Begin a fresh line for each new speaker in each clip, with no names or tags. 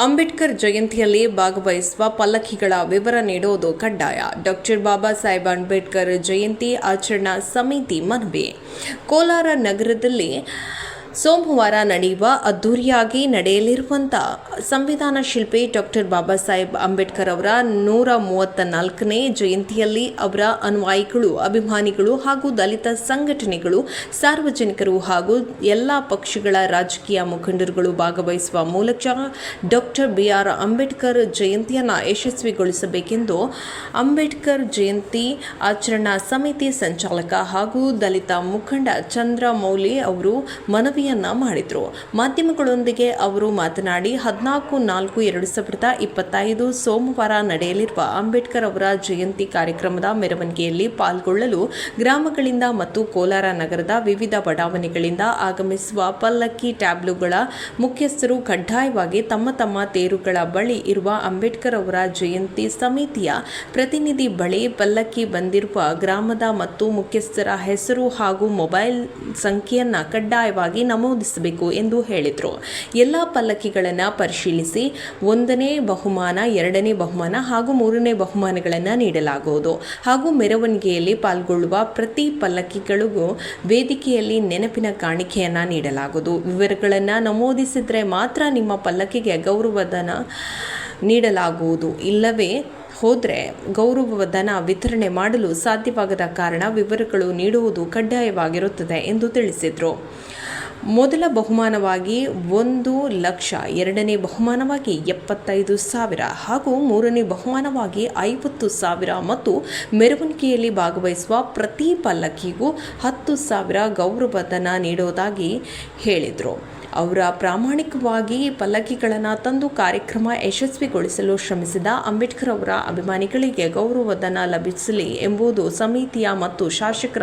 ಅಂಬೇಡ್ಕರ್ ಜಯಂತಿಯಲ್ಲಿ ಭಾಗವಹಿಸುವ ಪಲ್ಲಕ್ಕಿಗಳ ವಿವರ ನೀಡುವುದು ಕಡ್ಡಾಯ. ಡಾಕ್ಟರ್ ಬಾಬಾ ಸಾಹೇಬ್ ಅಂಬೇಡ್ಕರ್ ಜಯಂತಿ ಆಚರಣಾ ಸಮಿತಿ ಮನವಿ. ಕೋಲಾರ ನಗರದಲ್ಲಿ ಸೋಮವಾರ ನಡೆಯುವ ಅದ್ದೂರಿಯಾಗಿ ನಡೆಯಲಿರುವಂಥ ಸಂವಿಧಾನ ಶಿಲ್ಪಿ ಡಾಕ್ಟರ್ ಬಾಬಾ ಸಾಹೇಬ್ ಅಂಬೇಡ್ಕರ್ ಅವರ ನೂರ ಮೂವತ್ತ ನಾಲ್ಕನೇ ಜಯಂತಿಯಲ್ಲಿ ಅವರ ಅನುಯಾಯಿಗಳು ಅಭಿಮಾನಿಗಳು ಹಾಗೂ ದಲಿತ ಸಂಘಟನೆಗಳು, ಸಾರ್ವಜನಿಕರು ಹಾಗೂ ಎಲ್ಲ ಪಕ್ಷಗಳ ರಾಜಕೀಯ ಮುಖಂಡರುಗಳು ಭಾಗವಹಿಸುವ ಮೂಲಕ ಡಾಕ್ಟರ್ ಬಿ ಆರ್ ಅಂಬೇಡ್ಕರ್ ಜಯಂತಿಯನ್ನು ಯಶಸ್ವಿಗೊಳಿಸಬೇಕೆಂದು ಅಂಬೇಡ್ಕರ್ ಜಯಂತಿ ಆಚರಣಾ ಸಮಿತಿ ಸಂಚಾಲಕ ಹಾಗೂ ದಲಿತ ಮುಖಂಡ ಚಂದ್ರಮೌಳಿ ಅವರು ಮನವಿಯನ್ನ ಮಾಡಿದರು. ಮಾಧ್ಯಮಗಳೊಂದಿಗೆ ಅವರು ಮಾತನಾಡಿ, ಹದಿನಾಲ್ಕು ನಾಲ್ಕು ಎರಡು ಸಾವಿರದ ಇಪ್ಪತ್ತೈದು ಸೋಮವಾರ ನಡೆಯಲಿರುವ ಅಂಬೇಡ್ಕರ್ ಅವರ ಜಯಂತಿ ಕಾರ್ಯಕ್ರಮದ ಮೆರವಣಿಗೆಯಲ್ಲಿ ಪಾಲ್ಗೊಳ್ಳಲು ಗ್ರಾಮಗಳಿಂದ ಮತ್ತು ಕೋಲಾರ ನಗರದ ವಿವಿಧ ಬಡಾವಣೆಗಳಿಂದ ಆಗಮಿಸುವ ಪಲ್ಲಕ್ಕಿ ಟ್ಯಾಬ್ಲುಗಳ ಮುಖ್ಯಸ್ಥರು ಕಡ್ಡಾಯವಾಗಿ ತಮ್ಮ ತಮ್ಮ ತೇರುಗಳ ಬಳಿ ಇರುವ ಅಂಬೇಡ್ಕರ್ ಅವರ ಜಯಂತಿ ಸಮಿತಿಯ ಪ್ರತಿನಿಧಿ ಬಳಿ ಪಲ್ಲಕ್ಕಿ ಬಂದಿರುವ ಗ್ರಾಮದ ಮತ್ತು ಮುಖ್ಯಸ್ಥರ ಹೆಸರು ಹಾಗೂ ಮೊಬೈಲ್ ಸಂಖ್ಯೆಯನ್ನ ಕಡ್ಡಾಯವಾಗಿ ನಮೂದಿಸಬೇಕು ಎಂದು ಹೇಳಿದರು. ಎಲ್ಲ ಪಲ್ಲಕ್ಕಿಗಳನ್ನು ಪರಿಶೀಲಿಸಿ ಒಂದನೇ ಬಹುಮಾನ, ಎರಡನೇ ಬಹುಮಾನ ಹಾಗೂ ಮೂರನೇ ಬಹುಮಾನಗಳನ್ನು ನೀಡಲಾಗುವುದು. ಹಾಗೂ ಮೆರವಣಿಗೆಯಲ್ಲಿ ಪಾಲ್ಗೊಳ್ಳುವ ಪ್ರತಿ ಪಲ್ಲಕ್ಕಿಗಳಿಗೂ ವೇದಿಕೆಯಲ್ಲಿ ನೆನಪಿನ ಕಾಣಿಕೆಯನ್ನು ನೀಡಲಾಗುವುದು. ವಿವರಗಳನ್ನು ನಮೂದಿಸಿದರೆ ಮಾತ್ರ ನಿಮ್ಮ ಪಲ್ಲಕ್ಕಿಗೆ ಗೌರವಧನ ನೀಡಲಾಗುವುದು. ಇಲ್ಲವೇ ಹೋದರೆ ಗೌರವಧನ ವಿತರಣೆ ಮಾಡಲು ಸಾಧ್ಯವಾಗದ ಕಾರಣ ವಿವರಗಳು ನೀಡುವುದು ಕಡ್ಡಾಯವಾಗಿರುತ್ತದೆ ಎಂದು ತಿಳಿಸಿದರು. ಮೊದಲ ಬಹುಮಾನವಾಗಿ ಒಂದು ಲಕ್ಷ, ಎರಡನೇ ಬಹುಮಾನವಾಗಿ ಎಪ್ಪತ್ತೈದು ಸಾವಿರ ಹಾಗೂ ಮೂರನೇ ಬಹುಮಾನವಾಗಿ ಐವತ್ತು ಸಾವಿರ ಮತ್ತು ಮೆರವಣಿಗೆಯಲ್ಲಿ ಭಾಗವಹಿಸುವ ಪ್ರತಿ ಪಲ್ಲಕ್ಕಿಗೂ ಹತ್ತು ಸಾವಿರ ಗೌರವಧನ ನೀಡುವುದಾಗಿ ಹೇಳಿದರು. ಅವರ ಪ್ರಾಮಾಣಿಕವಾಗಿ ಪಲ್ಲಕ್ಕಿಗಳನ್ನು ತಂದು ಕಾರ್ಯಕ್ರಮ ಯಶಸ್ವಿಗೊಳಿಸಲು ಶ್ರಮಿಸಿದ ಅಂಬೇಡ್ಕರ್ ಅವರ ಅಭಿಮಾನಿಗಳಿಗೆ ಗೌರವಧನ ಲಭಿಸಲಿ ಎಂಬುದು ಸಮಿತಿಯ ಮತ್ತು ಶಾಸಕರ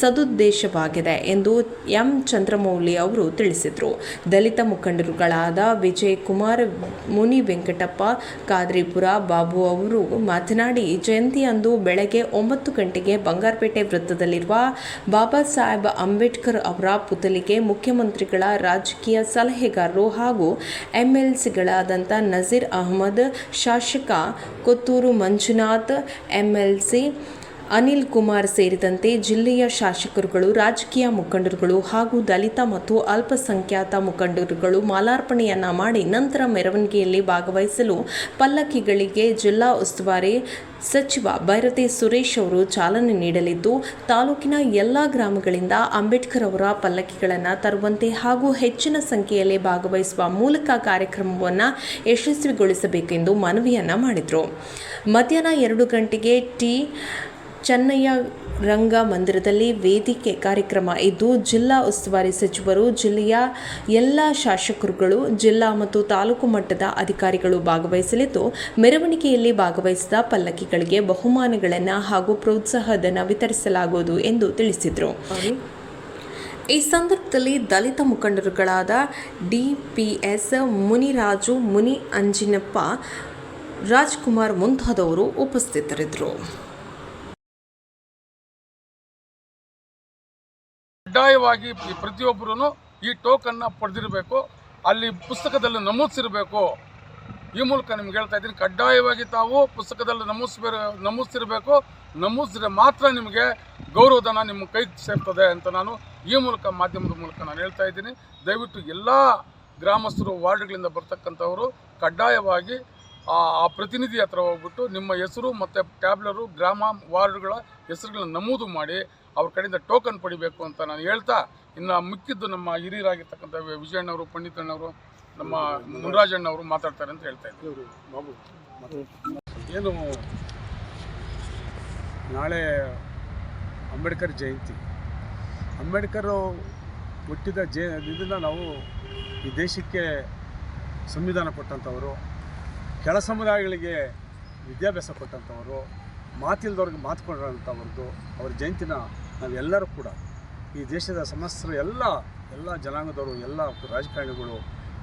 ಸದುದ್ದೇಶವಾಗಿದೆ ಎಂದು ಎಂ. ಚಂದ್ರಮೌಳಿ ಅವರು ತಿಳಿಸಿದರು. ದಲಿತ ಮುಖಂಡರುಗಳಾದ ವಿಜಯ್ ಕುಮಾರ್ ಮುನಿ ವೆಂಕಟಪ್ಪ ಕಾದ್ರಿಪುರ ಬಾಬು ಅವರು ಮಾತನಾಡಿ, ಜಯಂತಿಯಂದು ಬೆಳಗ್ಗೆ ಒಂಬತ್ತು ಗಂಟೆಗೆ ಬಂಗಾರಪೇಟೆ ವೃತ್ತದಲ್ಲಿರುವ ಬಾಬಾ ಸಾಹೇಬ್ ಅಂಬೇಡ್ಕರ್ ಅವರ ಪುತಲಿಗೆ ಮುಖ್ಯಮಂತ್ರಿಗಳ ರಾಜಕೀಯ ಸಲಹೆಗಾರರು ಹಾಗೂ ಎಂಎಲ್ಸಿಗಳಾದಂಥ ನಜೀರ್ ಅಹಮದ್ ಶಾಸಕ ಕೊತ್ತೂರು ಮಂಜುನಾಥ್ ಎಂಎಲ್ಸಿ ಅನಿಲ್ ಕುಮಾರ್ ಸೇರಿದಂತೆ ಜಿಲ್ಲೆಯ ಶಾಸಕರುಗಳು, ರಾಜಕೀಯ ಮುಖಂಡರುಗಳು ಹಾಗೂ ದಲಿತ ಮತ್ತು ಅಲ್ಪಸಂಖ್ಯಾತ ಮುಖಂಡರುಗಳು ಮಾಲಾರ್ಪಣೆಯನ್ನ ಮಾಡಿ ನಂತರ ಮೆರವಣಿಗೆಯಲ್ಲಿ ಭಾಗವಹಿಸಲು ಪಲ್ಲಕ್ಕಿಗಳಿಗೆ ಜಿಲ್ಲಾ ಉಸ್ತುವಾರಿ ಸಚಿವ ಭೈರತಿ ಸುರೇಶ್ ಅವರು ಚಾಲನೆ ನೀಡಲಿದ್ದು, ತಾಲೂಕಿನ ಎಲ್ಲ ಗ್ರಾಮಗಳಿಂದ ಅಂಬೇಡ್ಕರ್ ಅವರ ಪಲ್ಲಕ್ಕಿಗಳನ್ನು ತರುವಂತೆ ಹಾಗೂ ಹೆಚ್ಚಿನ ಸಂಖ್ಯೆಯಲ್ಲಿ ಭಾಗವಹಿಸುವ ಮೂಲಕ ಕಾರ್ಯಕ್ರಮವನ್ನು ಯಶಸ್ವಿಗೊಳಿಸಬೇಕೆಂದು ಮನವಿಯನ್ನು ಮಾಡಿದರು. ಮಧ್ಯಾಹ್ನ ಎರಡು ಗಂಟೆಗೆ ಟಿ. ಚೆನ್ನಯ್ಯ ರಂಗ ಮಂದಿರದಲ್ಲಿ ವೇದಿಕೆ ಕಾರ್ಯಕ್ರಮ ಇದ್ದು ಜಿಲ್ಲಾ ಉಸ್ತುವಾರಿ ಸಚಿವರು, ಜಿಲ್ಲೆಯ ಎಲ್ಲ ಶಾಸಕರುಗಳು, ಜಿಲ್ಲಾ ಮತ್ತು ತಾಲೂಕು ಮಟ್ಟದ ಅಧಿಕಾರಿಗಳು ಭಾಗವಹಿಸಲಿದ್ದು, ಮೆರವಣಿಗೆಯಲ್ಲಿ ಭಾಗವಹಿಸಿದ ಪಲ್ಲಕ್ಕಿಗಳಿಗೆ ಬಹುಮಾನಗಳನ್ನು ಹಾಗೂ ಪ್ರೋತ್ಸಾಹಧನ ವಿತರಿಸಲಾಗುವುದು ಎಂದು ತಿಳಿಸಿದರು. ಈ ಸಂದರ್ಭದಲ್ಲಿ ದಲಿತ ಮುಖಂಡರುಗಳಾದ ಡಿಪಿಎಸ್ ಮುನಿರಾಜು, ಮುನಿ ಅಂಜಿನಪ್ಪ, ರಾಜ್ಕುಮಾರ್ ಮುಂತಾದವರು ಉಪಸ್ಥಿತರಿದ್ದರು.
ಕಡ್ಡಾಯವಾಗಿ ಪ್ರತಿಯೊಬ್ಬರೂ ಈ ಟೋಕನ್ನ ಪಡೆದಿರಬೇಕು. ಅಲ್ಲಿ ಪುಸ್ತಕದಲ್ಲಿ ನಮೂದಿಸಿರಬೇಕು. ಈ ಮೂಲಕ ನಿಮ್ಗೆ ಹೇಳ್ತಾ ಇದ್ದೀನಿ, ಕಡ್ಡಾಯವಾಗಿ ತಾವು ಪುಸ್ತಕದಲ್ಲಿ ನಮೂದಿಸ್ಬೇ, ನಮೂದಿಸಿರಬೇಕು. ನಮೂದಿಸಿದ್ರೆ ಮಾತ್ರ ನಿಮಗೆ ಗೌರವಧನ ನಿಮ್ಮ ಕೈ ಸೇರ್ತದೆ ಅಂತ ನಾನು ಈ ಮೂಲಕ, ಮಾಧ್ಯಮದ ಮೂಲಕ ನಾನು ಹೇಳ್ತಾ ಇದ್ದೀನಿ. ದಯವಿಟ್ಟು ಎಲ್ಲ ಗ್ರಾಮಸ್ಥರು, ವಾರ್ಡ್ಗಳಿಂದ ಬರ್ತಕ್ಕಂಥವರು ಕಡ್ಡಾಯವಾಗಿ ಆ ಪ್ರತಿನಿಧಿ ಹತ್ರ ಹೋಗ್ಬಿಟ್ಟು ನಿಮ್ಮ ಹೆಸರು ಮತ್ತು ಟ್ಯಾಬ್ಲರು, ಗ್ರಾಮ, ವಾರ್ಡ್ಗಳ ಹೆಸರುಗಳನ್ನ ನಮೂದು ಮಾಡಿ ಅವ್ರ ಕಡೆಯಿಂದ ಟೋಕನ್ ಪಡಿಬೇಕು ಅಂತ ನಾನು ಹೇಳ್ತಾ ಇನ್ನು ಮಿಕ್ಕಿದ್ದು ನಮ್ಮ ಹಿರಿಯರಾಗಿರ್ತಕ್ಕಂಥ ವಿಜಯಣ್ಣವರು ಪಂಡಿತಣ್ಣವರು ನಮ್ಮ ಮುನ್ರಾಜಣ್ಣವರು ಮಾತಾಡ್ತಾರೆ ಅಂತ ಹೇಳ್ತಾ ಇದ್ದೀನಿ.
ಏನು ನಾಳೆ ಅಂಬೇಡ್ಕರ್ ಜಯಂತಿ. ಅಂಬೇಡ್ಕರ್ ಹುಟ್ಟಿದ ಜಯ ಇದನ್ನು ನಾವು ಈ ದೇಶಕ್ಕೆ ಸಂವಿಧಾನ ಕೊಟ್ಟಂಥವರು ಕೆಳ ಸಮುದಾಯಗಳಿಗೆ ವಿದ್ಯಾಭ್ಯಾಸ ಕೊಟ್ಟಂಥವರು ಮಾತಿಲ್ದವ್ರಿಗೆ ಮಾತು ಕೊಡೋಂಥವ್ರದ್ದು ಅವ್ರ ಜಯಂತಿನ ನಾವೆಲ್ಲರೂ ಕೂಡ ಈ ದೇಶದ ಸಮಸ್ತ ಎಲ್ಲ ಎಲ್ಲ ಜನಾಂಗದವರು ಎಲ್ಲ ರಾಜಕಾರಣಿಗಳು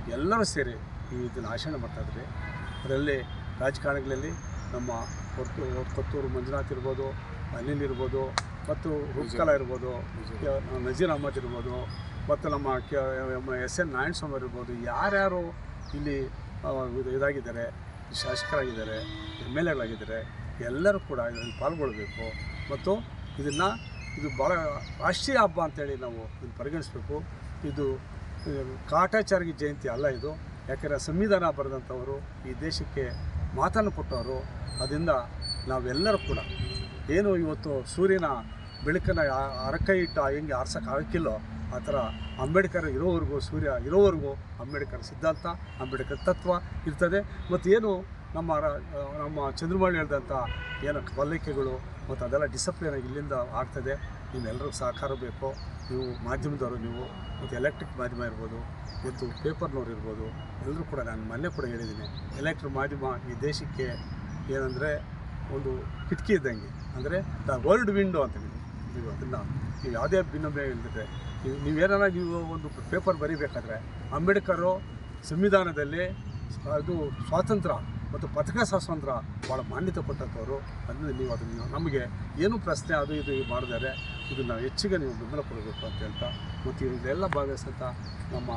ಎಲ್ಲರೂ ಸೇರಿ ಈ ಇದನ್ನು ಆಚರಣೆ ಮಾಡ್ತಾಯಿದ್ರಿ ಅದರಲ್ಲಿ ರಾಜಕಾರಣಿಗಳಲ್ಲಿ ನಮ್ಮ ಕೊತ್ತೂರು ಕೊತ್ತೂರು ಮಂಜುನಾಥ್ ಇರ್ಬೋದು ಅನಿಲ್ ಇರ್ಬೋದು ಮತ್ತು ಹುಕ್ಕಲ ಇರ್ಬೋದು ನಜೀರ್ ಅಹಮದ್ ಇರ್ಬೋದು ಮತ್ತು ನಮ್ಮ K S N Narayana Swamy ಇರ್ಬೋದು ಯಾರ್ಯಾರು ಇಲ್ಲಿ ಇದು- ಇದಾಗಿದ್ದಾರೆ ಶಾಸಕರಾಗಿದ್ದಾರೆ ಎಂ ಎಲ್ ಎಗಳಾಗಿದ್ದಾರೆ ಎಲ್ಲರೂ ಕೂಡ ಇದರಲ್ಲಿ ಪಾಲ್ಗೊಳ್ಬೇಕು ಮತ್ತು ಇದನ್ನು ಇದು ಭಾಳ ರಾಷ್ಟ್ರೀಯ ಹಬ್ಬ ಅಂತೇಳಿ ನಾವು ಇದನ್ನು ಪರಿಗಣಿಸಬೇಕು. ಇದು ಕಾಟಾಚಾರಿ ಜಯಂತಿ ಅಲ್ಲ ಇದು. ಯಾಕೆಂದರೆ ಸಂವಿಧಾನ ಬರೆದಂಥವರು ಈ ದೇಶಕ್ಕೆ ಮಾತನ್ನು ಕೊಟ್ಟವರು. ಅದರಿಂದ ನಾವೆಲ್ಲರೂ ಕೂಡ ಏನು ಇವತ್ತು ಸೂರ್ಯನ ಬೆಳಕನ್ನು ಅರಕೈ ಇಟ್ಟು ಹೆಂಗೆ ಆರ್ಸೋಕೆ ಆಗಕ್ಕಿಲ್ಲೋ, ಆ ಥರ ಅಂಬೇಡ್ಕರ್ ಇರೋವರೆಗೂ, ಸೂರ್ಯ ಇರೋವರೆಗೂ ಅಂಬೇಡ್ಕರ್ ಸಿದ್ಧಾಂತ, ಅಂಬೇಡ್ಕರ್ ತತ್ವ ಇರ್ತದೆ. ಮತ್ತು ಏನು ನಮ್ಮ ನಮ್ಮ ಚಂದ್ರಮೌಳಿ ಹೇಳಿದಂಥ ಏನು ಕಲಿಕೆಗಳು ಮತ್ತು ಅದೆಲ್ಲ ಡಿಸಪ್ಲಿನ್ ಇಲ್ಲಿಂದ ಆಗ್ತದೆ. ನಿಮ್ಮೆಲ್ಲರಿಗೂ ಸಹಕಾರ ಬೇಕು. ನೀವು ಮಾಧ್ಯಮದವರು ನೀವು ಮತ್ತು ಎಲೆಕ್ಟ್ರಿಕ್ ಮಾಧ್ಯಮ ಇರ್ಬೋದು ಮತ್ತು ಪೇಪರ್ನವ್ರು ಇರ್ಬೋದು ಎಲ್ಲರೂ ಕೂಡ ನಾನು ಮೊನ್ನೆ ಕೂಡ ಹೇಳಿದ್ದೀನಿ. ಎಲೆಕ್ಟ್ರಿಕ್ ಮಾಧ್ಯಮ ಈ ದೇಶಕ್ಕೆ ಏನಂದರೆ ಒಂದು ಕಿಟಕಿ ಇದ್ದಂಗೆ. ಅಂದರೆ ದ ವರ್ಲ್ಡ್ ವಿಂಡೋ ಅಂತ ನೀವು ಅದನ್ನು ನೀವು ಯಾವುದೇ ಭಿನ್ನಮೆ ಇಲ್ಲದೆ ನೀವು ನೀವೇನಾರ ನೀವು ಒಂದು ಪೇಪರ್ ಬರೀಬೇಕಾದ್ರೆ ಅಂಬೇಡ್ಕರು ಸಂವಿಧಾನದಲ್ಲಿ ಅದು ಸ್ವಾತಂತ್ರ್ಯ. ಮತ್ತು ಪತ್ರಿಕಾ ಸ್ವಾತಂತ್ರ್ಯ ಭಾಳ ಮಾನ್ಯತೆ ಕೊಟ್ಟಂಥವ್ರು ಅದನ್ನು ನೀವು ಅದನ್ನು ನಮಗೆ ಏನು ಪ್ರಶ್ನೆ ಅದು ಇದು ಮಾಡಿದರೆ ಇದನ್ನು ಹೆಚ್ಚಿಗೆ ನೀವು ಬೆಂಬಲ ಕೊಡಬೇಕು ಅಂತ ಹೇಳ್ತಾ, ಮತ್ತು ಇದೆಲ್ಲ ಭಾಗವಹಿಸಂತ ನಮ್ಮ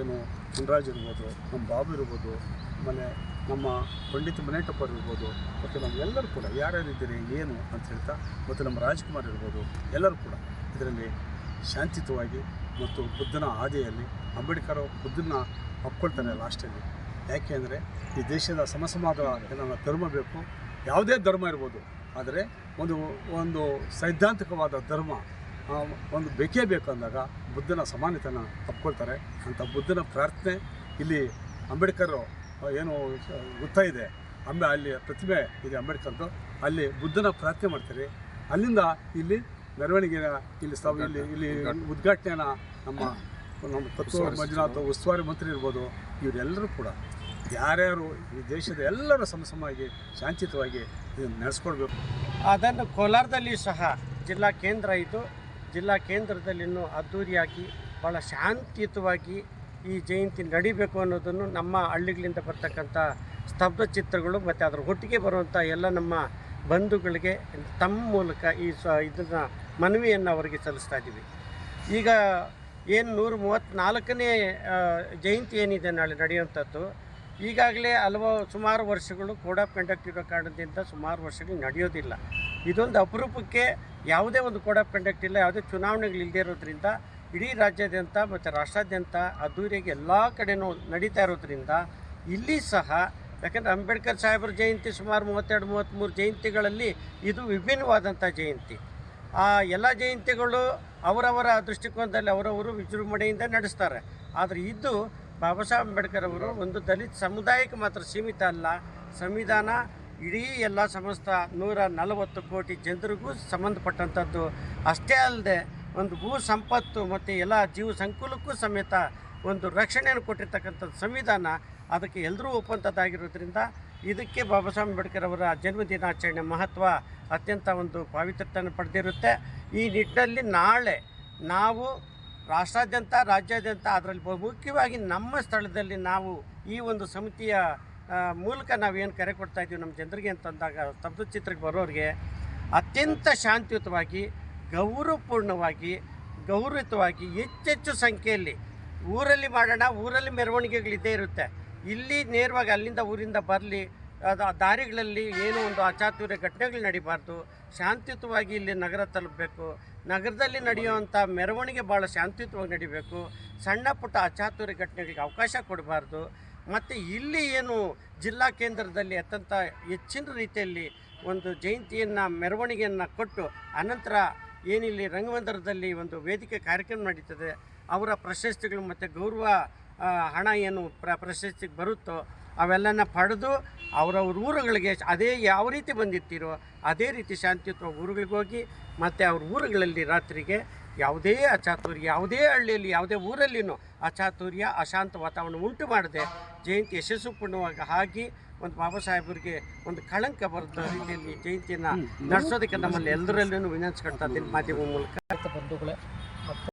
ಏನು ಮುನ್ರಾಜ್ ಇರ್ಬೋದು, ನಮ್ಮ ಬಾಬು ಇರ್ಬೋದು, ಆಮೇಲೆ ನಮ್ಮ ಪಂಡಿತ ಮನೇಟಪ್ಪರು ಇರ್ಬೋದು, ಮತ್ತು ನಮ್ಮೆಲ್ಲರೂ ಕೂಡ ಯಾರ್ಯಾರು ಇದ್ದೀರಿ, ಏನು ಅಂತ ಹೇಳ್ತಾ, ಮತ್ತು ನಮ್ಮ ರಾಜ್ಕುಮಾರ್ ಇರ್ಬೋದು, ಎಲ್ಲರೂ ಕೂಡ ಇದರಲ್ಲಿ ಶಾಂತಿಯುತವಾಗಿ ಮತ್ತು ಬುದ್ಧನ ಹಾದಿಯಲ್ಲಿ ಅಂಬೇಡ್ಕರ್ ಬುದ್ಧನ ಒಪ್ಕೊಳ್ತಾನೆ ಲಾಸ್ಟಲ್ಲಿ. ಯಾಕೆ ಅಂದರೆ ಈ ದೇಶದ ಸಮಸಮಾದ ನಮ್ಮ ಧರ್ಮ ಬೇಕು. ಯಾವುದೇ ಧರ್ಮ ಇರ್ಬೋದು ಆದರೆ ಒಂದು ಒಂದು ಸೈದ್ಧಾಂತಿಕವಾದ ಧರ್ಮ ಒಂದು ಬೇಕೇ ಬೇಕು ಅಂದಾಗ ಬುದ್ಧನ ಸಮಾನತೆಯನ್ನು ತಪ್ಕೊಳ್ತಾರೆ ಅಂಥ ಬುದ್ಧನ ಪ್ರಾರ್ಥನೆ ಇಲ್ಲಿ ಅಂಬೇಡ್ಕರ್ ಏನು ವೃತ್ತ ಗೊತ್ತಾ ಇದೆ. ಅಂಬೆ ಅಲ್ಲಿ ಪ್ರತಿಮೆ ಇದೆ ಅಂಬೇಡ್ಕರ್ದು. ಅಲ್ಲಿ ಬುದ್ಧನ ಪ್ರಾರ್ಥನೆ ಮಾಡ್ತಾರೆ. ಅಲ್ಲಿಂದ ಇಲ್ಲಿ ಮೆರವಣಿಗೆಯ ಇಲ್ಲಿ ಸ್ಥಳ ಇಲ್ಲಿ ಇಲ್ಲಿ ಉದ್ಘಾಟನೆಯನ್ನು ನಮ್ಮ ನಮ್ಮ ತತ್ವ ಮಂಜುನಾಥ್ ಉಸ್ತುವಾರಿ ಮಂತ್ರಿ ಇರ್ಬೋದು ಇವರೆಲ್ಲರೂ ಕೂಡ ಯಾರ್ಯಾರು ಈ ದೇಶದ ಎಲ್ಲರೂ ಸಮಸಮವಾಗಿ ಶಾಂತಿಯುತವಾಗಿ ಇದನ್ನು ನಡೆಸ್ಕೊಳ್ಬೇಕು
ಅದನ್ನು ಕೋಲಾರದಲ್ಲಿ ಸಹ ಜಿಲ್ಲಾ ಕೇಂದ್ರ ಇದು. ಜಿಲ್ಲಾ ಕೇಂದ್ರದಲ್ಲಿನೂ ಅದ್ಧೂರಿಯಾಗಿ ಭಾಳ ಶಾಂತಿಯುತವಾಗಿ ಈ ಜಯಂತಿ ನಡಿಬೇಕು ಅನ್ನೋದನ್ನು ನಮ್ಮ ಹಳ್ಳಿಗಳಿಂದ ಬರ್ತಕ್ಕಂಥ ಸ್ತಬ್ಧ ಚಿತ್ರಗಳು ಮತ್ತು ಅದರ ಒಟ್ಟಿಗೆ ಬರುವಂಥ ಎಲ್ಲ ನಮ್ಮ ಬಂಧುಗಳಿಗೆ ತಮ್ಮ ಮೂಲಕ ಈ ಸ ಇದನ್ನು ಮನವಿಯನ್ನು ಅವರಿಗೆ ಸಲ್ಲಿಸ್ತಾ ಇದ್ದೀವಿ. ಈಗ ಏನು ನೂರ ಮೂವತ್ತ್ನಾಲ್ಕನೇ ಜಯಂತಿ ಏನಿದೆ ನಾಳೆ ನಡೆಯುವಂಥದ್ದು, ಈಗಾಗಲೇ ಹಲವು ಸುಮಾರು ವರ್ಷಗಳು ಕೋಡ್ ಆಫ್ ಇರೋ ಕಾರಣದಿಂದ ಸುಮಾರು ವರ್ಷಗಳು ನಡೆಯೋದಿಲ್ಲ. ಇದೊಂದು ಅಪರೂಪಕ್ಕೆ ಯಾವುದೇ ಒಂದು ಕೋಡ್ ಆಫ್ ಕಂಡಕ್ಟ್ ಇಲ್ಲ ಯಾವುದೇ ಚುನಾವಣೆಗಳು ಇಲ್ಲದೆ ಇರೋದ್ರಿಂದ, ಇಡೀ ರಾಜ್ಯಾದ್ಯಂತ ಮತ್ತು ರಾಷ್ಟ್ರಾದ್ಯಂತ ಅದ್ದೂರಿಯಾಗಿ ಎಲ್ಲ ಕಡೆನೂ ನಡೀತಾ ಇರೋದ್ರಿಂದ, ಇಲ್ಲಿ ಸಹ, ಯಾಕಂದರೆ ಅಂಬೇಡ್ಕರ್ ಸಾಹೇಬರ ಜಯಂತಿ ಸುಮಾರು ಮೂವತ್ತೆರಡು, ಮೂವತ್ತ್ಮೂರು ಜಯಂತಿಗಳಲ್ಲಿ ಇದು ವಿಭಿನ್ನವಾದಂಥ ಜಯಂತಿ. ಆ, ಎಲ್ಲ ಜಯಂತಿಗಳು ಅವರವರ ದೃಷ್ಟಿಕೋನದಲ್ಲಿ ಅವರವರು ವಿಜೃಂಭಣೆಯಿಂದ ನಡೆಸ್ತಾರೆ. ಆದರೆ ಇದು ಬಾಬಾ ಸಾಹೇಬ್ ಅಂಬೇಡ್ಕರ್ ಅವರು ಒಂದು ದಲಿತ ಸಮುದಾಯಕ್ಕೆ ಮಾತ್ರ ಸೀಮಿತ ಅಲ್ಲ, ಸಂವಿಧಾನ ಇಡೀ ಎಲ್ಲ ಸಮಸ್ತ ನೂರ ನಲವತ್ತು ಕೋಟಿ ಜನರಿಗೂ ಸಂಬಂಧಪಟ್ಟಂಥದ್ದು. ಅಷ್ಟೇ ಅಲ್ಲದೆ ಒಂದು ಭೂ ಸಂಪತ್ತು ಮತ್ತು ಎಲ್ಲ ಜೀವ ಸಂಕುಲಕ್ಕೂ ಸಮೇತ ಒಂದು ರಕ್ಷಣೆಯನ್ನು ಕೊಟ್ಟಿರ್ತಕ್ಕಂಥದ್ದು ಸಂವಿಧಾನ ಅದಕ್ಕೆ ಎಲ್ಲರೂ ಒಪ್ಪಂಥದ್ದಾಗಿರೋದ್ರಿಂದ ಇದಕ್ಕೆ ಬಾಬಾ ಸಾಹೇಬ್ ಅಂಬೇಡ್ಕರ್ ಅವರ ಜನ್ಮದಿನಾಚರಣೆ ಮಹತ್ವ ಅತ್ಯಂತ ಒಂದು ಪಾವಿತ್ರತೆಯನ್ನು ಪಡೆದಿರುತ್ತೆ. ಈ ನಿಟ್ಟಿನಲ್ಲಿ ನಾಳೆ ನಾವು ರಾಷ್ಟ್ರಾದ್ಯಂತ, ರಾಜ್ಯಾದ್ಯಂತ ಅದರಲ್ಲಿ ಮುಖ್ಯವಾಗಿ ನಮ್ಮ ಸ್ಥಳದಲ್ಲಿ ನಾವು ಈ ಒಂದು ಸಮಿತಿಯ ಮೂಲಕ ಮೂಲಕ ನಾವೇನು ಕರೆ ಕೊಡ್ತಾ ಇದ್ದೀವಿ ನಮ್ಮ ಜನರಿಗೆ ಅಂತಂದಾಗ ಸ್ತಬ್ಧ ಚಿತ್ರಕ್ಕೆ ಬರೋರಿಗೆ ಅತ್ಯಂತ ಶಾಂತಿಯುತವಾಗಿ, ಗೌರವಪೂರ್ಣವಾಗಿ, ಗೌರವಯುತವಾಗಿ ಹೆಚ್ಚೆಚ್ಚು ಸಂಖ್ಯೆಯಲ್ಲಿ ಊರಲ್ಲಿ ಮಾಡೋಣ, ಊರಲ್ಲಿ ಮೆರವಣಿಗೆಗಳಿದ್ದೇ ಇರುತ್ತೆ. ಇಲ್ಲಿ ನೇರವಾಗಿ ಅಲ್ಲಿಂದ ಊರಿಂದ ಬರಲಿ ದಾರಿಗಳಲ್ಲಿ ಏನು ಒಂದು ಅಚಾತುರ್ಯ ಘಟನೆಗಳು ನಡಿಬಾರ್ದು. ಶಾಂತಿಯುತವಾಗಿ ಇಲ್ಲಿ ನಗರ ತಲುಪಬೇಕು. ನಗರದಲ್ಲಿ ನಡೆಯುವಂಥ ಮೆರವಣಿಗೆ ಭಾಳ ಶಾಂತಿಯುತವಾಗಿ ನಡಿಬೇಕು. ಸಣ್ಣ ಪುಟ್ಟ ಅಚಾತುರ್ಯ ಘಟನೆಗಳಿಗೆ ಅವಕಾಶ ಕೊಡಬಾರ್ದು. ಮತ್ತು ಇಲ್ಲಿ ಏನು ಜಿಲ್ಲಾ ಕೇಂದ್ರದಲ್ಲಿ ಅತ್ಯಂತ ಹೆಚ್ಚಿನ ರೀತಿಯಲ್ಲಿ ಒಂದು ಜಯಂತಿಯನ್ನು, ಮೆರವಣಿಗೆಯನ್ನು ಕೊಟ್ಟು ಅನಂತರ ಏನಿಲ್ಲಿ ರಂಗಮಂದಿರದಲ್ಲಿ ಒಂದು ವೇದಿಕೆ ಕಾರ್ಯಕ್ರಮ ನಡೀತದೆ. ಅವರ ಪ್ರಶಸ್ತಿಗಳು ಮತ್ತು ಗೌರವ ಹಣ ಏನು ಪ್ರ, ಪ್ರಶಸ್ತಿಗೆ ಬರುತ್ತೋ ಅವೆಲ್ಲನ ಪಡೆದು ಅವರವ್ರ ಊರುಗಳಿಗೆ ಅದೇ ಯಾವ ರೀತಿ ಬಂದಿರ್ತೀರೋ ಅದೇ ರೀತಿ ಶಾಂತಿಯುತ ಊರುಗಳಿಗೆ ಹೋಗಿ ಮತ್ತು ಅವ್ರ ಊರುಗಳಲ್ಲಿ ರಾತ್ರಿಗೆ ಯಾವುದೇ ಅಚಾತುರ್ಯ ಯಾವುದೇ ಹಳ್ಳಿಯಲ್ಲಿ ಯಾವುದೇ ಊರಲ್ಲಿನೂ ಅಚಾತುರ್ಯ ಅಶಾಂತ ವಾತಾವರಣ ಉಂಟು ಮಾಡದೆ ಜಯಂತಿ ಯಶಸ್ಸು ಪೂರ್ಣವಾಗಿ ಆಗಿ ಒಂದು ಬಾಬಾ ಸಾಹೇಬರಿಗೆ ಒಂದು ಕಳಂಕ ಬರದ ರೀತಿಯಲ್ಲಿ ಜಯಂತಿಯನ್ನು ನಡೆಸೋದಕ್ಕೆ ನಮ್ಮಲ್ಲಿ ಎಲ್ಲರಲ್ಲೂ ವಿನಂತಿಸ್ಕೊಳ್ತಾ ಇದ್ದೀನಿ ಮಾಧ್ಯಮ ಮೂಲಕ.
ಬಂಧುಗಳೇ